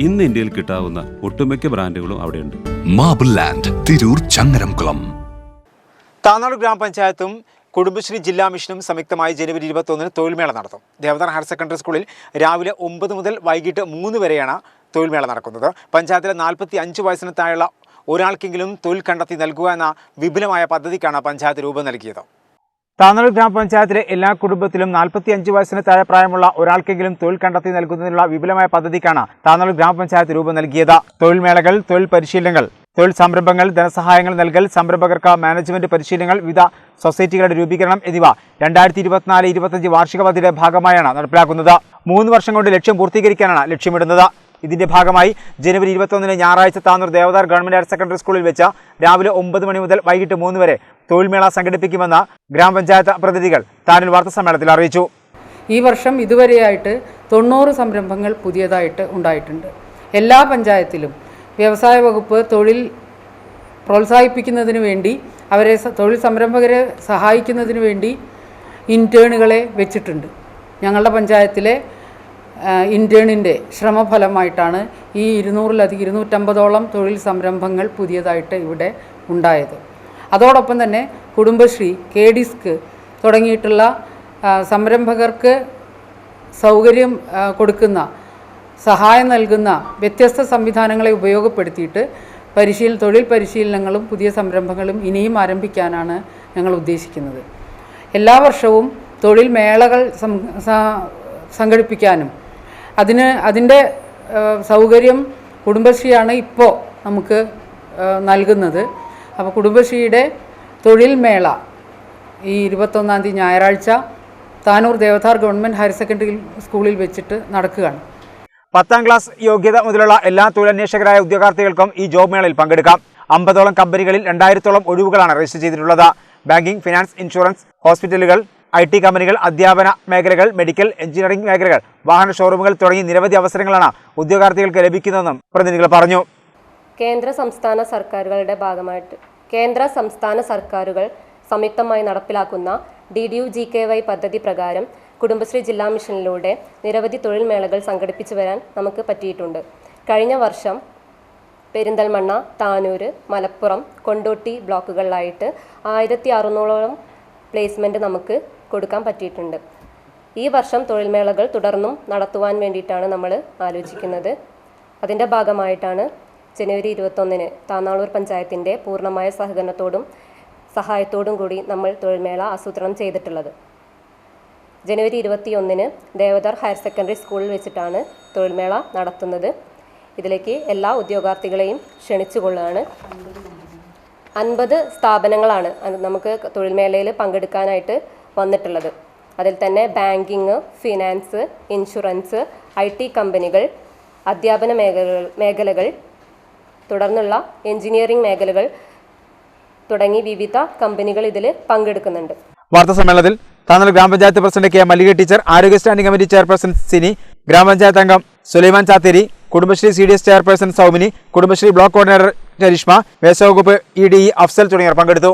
ഇന്ന് ഇന്ത്യയിൽ കിട്ടാവുന്ന ഒട്ടുമിക്ക ബ്രാൻഡുകളും അവിടെയുണ്ട്. Marble land Tirur Changaramkulam. താനാട് ഗ്രാമപഞ്ചായത്തും കുടുംബശ്രീ ജില്ലാ മിഷനും സംയുക്തമായി ജനുവരി ഇരുപത്തൊന്നിന് തൊഴിൽമേള നടത്തും. ദേവദാർ ഹയർ സെക്കൻഡറി സ്കൂളിൽ രാവിലെ ഒമ്പത് മുതൽ വൈകിട്ട് മൂന്ന് വരെയാണ് തൊഴിൽമേള നടക്കുന്നത്. പഞ്ചായത്തിലെ നാൽപ്പത്തി അഞ്ച് വയസ്സിന് താഴെയുള്ള ഒരാൾക്കെങ്കിലും തൊഴിൽ കണ്ടെത്തി നൽകുക എന്ന വിപുലമായ പദ്ധതിക്കാണ് പഞ്ചായത്ത് രൂപം നൽകിയത്. താനൂർ ഗ്രാമപഞ്ചായത്തിലെ എല്ലാ കുടുംബത്തിലും നാൽപ്പത്തി അഞ്ച് വയസ്സിന് താഴെ പ്രായമുള്ള ഒരാൾക്കെങ്കിലും തൊഴിൽ കണ്ടെത്തി നൽകുന്നതിനുള്ള വിപുലമായ പദ്ധതിക്കാണ് താന്നൂർ ഗ്രാമപഞ്ചായത്ത് രൂപം നൽകിയത്. തൊഴിൽ മേളകൾ തൊഴിൽ പരിശീലനങ്ങൾ തൊഴിൽ സംരംഭങ്ങൾ ധനസഹായങ്ങൾ നൽകൽ സംരംഭകർക്ക് മാനേജ്മെന്റ് പരിശീലനങ്ങൾ വിവിധ സൊസൈറ്റികളുടെ രൂപീകരണം എന്നിവ രണ്ടായിരത്തി ഇരുപത്തിനാല് ഇരുപത്തഞ്ച് വാർഷിക പദ്ധതിയുടെ ഭാഗമായാണ് നടപ്പിലാക്കുന്നത്. മൂന്ന് വർഷം കൊണ്ട് ലക്ഷ്യം പൂർത്തീകരിക്കാനാണ് ലക്ഷ്യമിടുന്നത്. ഇതിന്റെ ഭാഗമായി ജനുവരി ഇരുപത്തൊന്നിന് ഞായറാഴ്ച Tanur Devadhar government higher secondary സ്കൂളിൽ വെച്ച് രാവിലെ ഒമ്പത് മണി മുതൽ വൈകിട്ട് മൂന്ന് വരെ തൊഴിൽമേള സംഘടിപ്പിക്കുമെന്ന് ഗ്രാമപഞ്ചായത്ത് പ്രതിനിധികൾ താനിൽ വാർത്താസമ്മേളനത്തിൽ അറിയിച്ചു. ഈ വർഷം ഇതുവരെയായിട്ട് തൊണ്ണൂറ് സംരംഭങ്ങൾ പുതിയതായിട്ട് ഉണ്ടായിട്ടുണ്ട്. എല്ലാ പഞ്ചായത്തിലും വ്യവസായ വകുപ്പ് തൊഴിൽ പ്രോത്സാഹിപ്പിക്കുന്നതിന് വേണ്ടി അവരെ തൊഴിൽ സംരംഭകരെ സഹായിക്കുന്നതിന് വേണ്ടി ഇന്റേണുകളെ വെച്ചിട്ടുണ്ട്. ഞങ്ങളുടെ പഞ്ചായത്തിലെ ഇന്റേണിന്റെ ശ്രമഫലമായിട്ടാണ് ഈ ഇരുന്നൂറിലധികം ഇരുന്നൂറ്റമ്പതോളം തൊഴിൽ സംരംഭങ്ങൾ പുതിയതായിട്ട് ഇവിടെ ഉണ്ടായത്. അതോടൊപ്പം തന്നെ കുടുംബശ്രീ കെ ഡിസ്ക് തുടങ്ങിയിട്ടുള്ള സംരംഭകർക്ക് സൗകര്യം കൊടുക്കുന്ന സഹായം നൽകുന്ന വ്യത്യസ്ത സംവിധാനങ്ങളെ ഉപയോഗപ്പെടുത്തിയിട്ട് പരിശീലന തൊഴിൽ പരിശീലനങ്ങളും പുതിയ സംരംഭങ്ങളും ഇനിയും ആരംഭിക്കാനാണ് ഞങ്ങൾ ഉദ്ദേശിക്കുന്നത്. എല്ലാ വർഷവും തൊഴിൽ മേളകൾ സംഘടിപ്പിക്കാനും അതിന് അതിന്റെ സൗകര്യം കുടുംബശ്രീയാണ് ഇപ്പോൾ നമുക്ക് നൽകുന്നത്. അപ്പോൾ കുടുംബശ്രീയുടെ തൊഴിൽ മേള ഈ ഇരുപത്തൊന്നാം തീയതി ഞായറാഴ്ച Tanur Devadhar government higher secondary സ്കൂളിൽ വെച്ചിട്ട് നടക്കുകയാണ്. പത്താം ക്ലാസ് യോഗ്യത മുതലുള്ള എല്ലാ തൊഴിലന്വേഷകരായ ഉദ്യോഗാർത്ഥികൾക്കും ഈ ജോബ് മേളയിൽ പങ്കെടുക്കാം. അമ്പതോളം കമ്പനികളിൽ രണ്ടായിരത്തോളം ഒഴിവുകളാണ് രജിസ്റ്റർ ചെയ്തിട്ടുള്ളത്. ബാങ്കിംഗ് ഫിനാൻസ് ഇൻഷുറൻസ് ഹോസ്പിറ്റലുകൾ ഐ ടി കമ്പനികൾ അധ്യാപന മേഖലകൾ മെഡിക്കൽ എഞ്ചിനീയറിംഗ് മേഖലകൾ വാഹന ഷോറൂമുകൾ തുടങ്ങി നിരവധി അവസരങ്ങളാണ് ഉദ്യോഗാർത്ഥികൾക്ക് ലഭിക്കുന്നതെന്നും പ്രതിനിധികൾ പറഞ്ഞു. കേന്ദ്ര സംസ്ഥാന സർക്കാരുകളുടെ ഭാഗമായിട്ട് കേന്ദ്ര സംസ്ഥാന സർക്കാരുകൾ സംയുക്തമായി നടപ്പിലാക്കുന്ന D D U G K Y പദ്ധതി പ്രകാരം കുടുംബശ്രീ ജില്ലാ മിഷനിലൂടെ നിരവധി തൊഴിൽ മേളകൾ സംഘടിപ്പിച്ചു വരാൻ നമുക്ക് പറ്റിയിട്ടുണ്ട്. കഴിഞ്ഞ വർഷം പെരിന്തൽമണ്ണ താനൂർ മലപ്പുറം കൊണ്ടോട്ടി ബ്ലോക്കുകളിലായിട്ട് ആയിരത്തി അറുന്നൂറോളം പ്ലേസ്മെന്റ് നമുക്ക് കൊടുക്കാൻ പറ്റിയിട്ടുണ്ട്. ഈ വർഷം തൊഴിൽമേളകൾ തുടർന്നും നടത്തുവാൻ വേണ്ടിയിട്ടാണ് നമ്മൾ ആലോചിക്കുന്നത്. അതിന്റെ ഭാഗമായിട്ടാണ് ജനുവരി ഇരുപത്തൊന്നിന് താന്നാളൂർ പഞ്ചായത്തിന്റെ പൂർണമായ സഹകരണത്തോടും സഹായത്തോടും കൂടി നമ്മൾ തൊഴിൽമേള ആസൂത്രണം ചെയ്തിട്ടുള്ളത്. ജനുവരി ഇരുപത്തിയൊന്നിന് ദേവദാർ ഹയർ സെക്കൻഡറി സ്കൂളിൽ വെച്ചിട്ടാണ് തൊഴിൽമേള നടത്തുന്നത്. ഇതിലേക്ക് എല്ലാ ഉദ്യോഗാർത്ഥികളെയും ക്ഷണിച്ചുകൊള്ളുകയാണ്. അൻപത് സ്ഥാപനങ്ങളാണ്. നമുക്ക് തൊഴിൽമേളയിൽ പങ്കെടുക്കാനായിട്ട് വന്നിട്ടുള്ളത്. അതിൽ തന്നെ banking finance insurance I T കമ്പനികൾ അധ്യാപന മേഖലകൾ മേഖലകൾ തുടർന്നുള്ള എഞ്ചിനീയറിംഗ് മേഖലകൾ തുടങ്ങി വിവിധ കമ്പനികൾ ഇതിൽ പങ്കെടുക്കുന്നുണ്ട്. വാർത്താ സമ്മേളനത്തിൽ താനൂർ ഗ്രാമപഞ്ചായത്ത് പ്രസിഡന്റ് കെ മല്ലിക ടീച്ചർ ആരോഗ്യ സ്റ്റാൻഡിംഗ് കമ്മിറ്റി ചെയർപേഴ്സൺ സിനി ഗ്രാമപഞ്ചായത്ത് അംഗം Sulaiman Chatheri Kudumbashree C D S chairperson Soumini Kudumbashree block coordinator Karishma വേശവകുപ്പ് E D E Afsal തുടങ്ങിയവർ പങ്കെടുത്തു.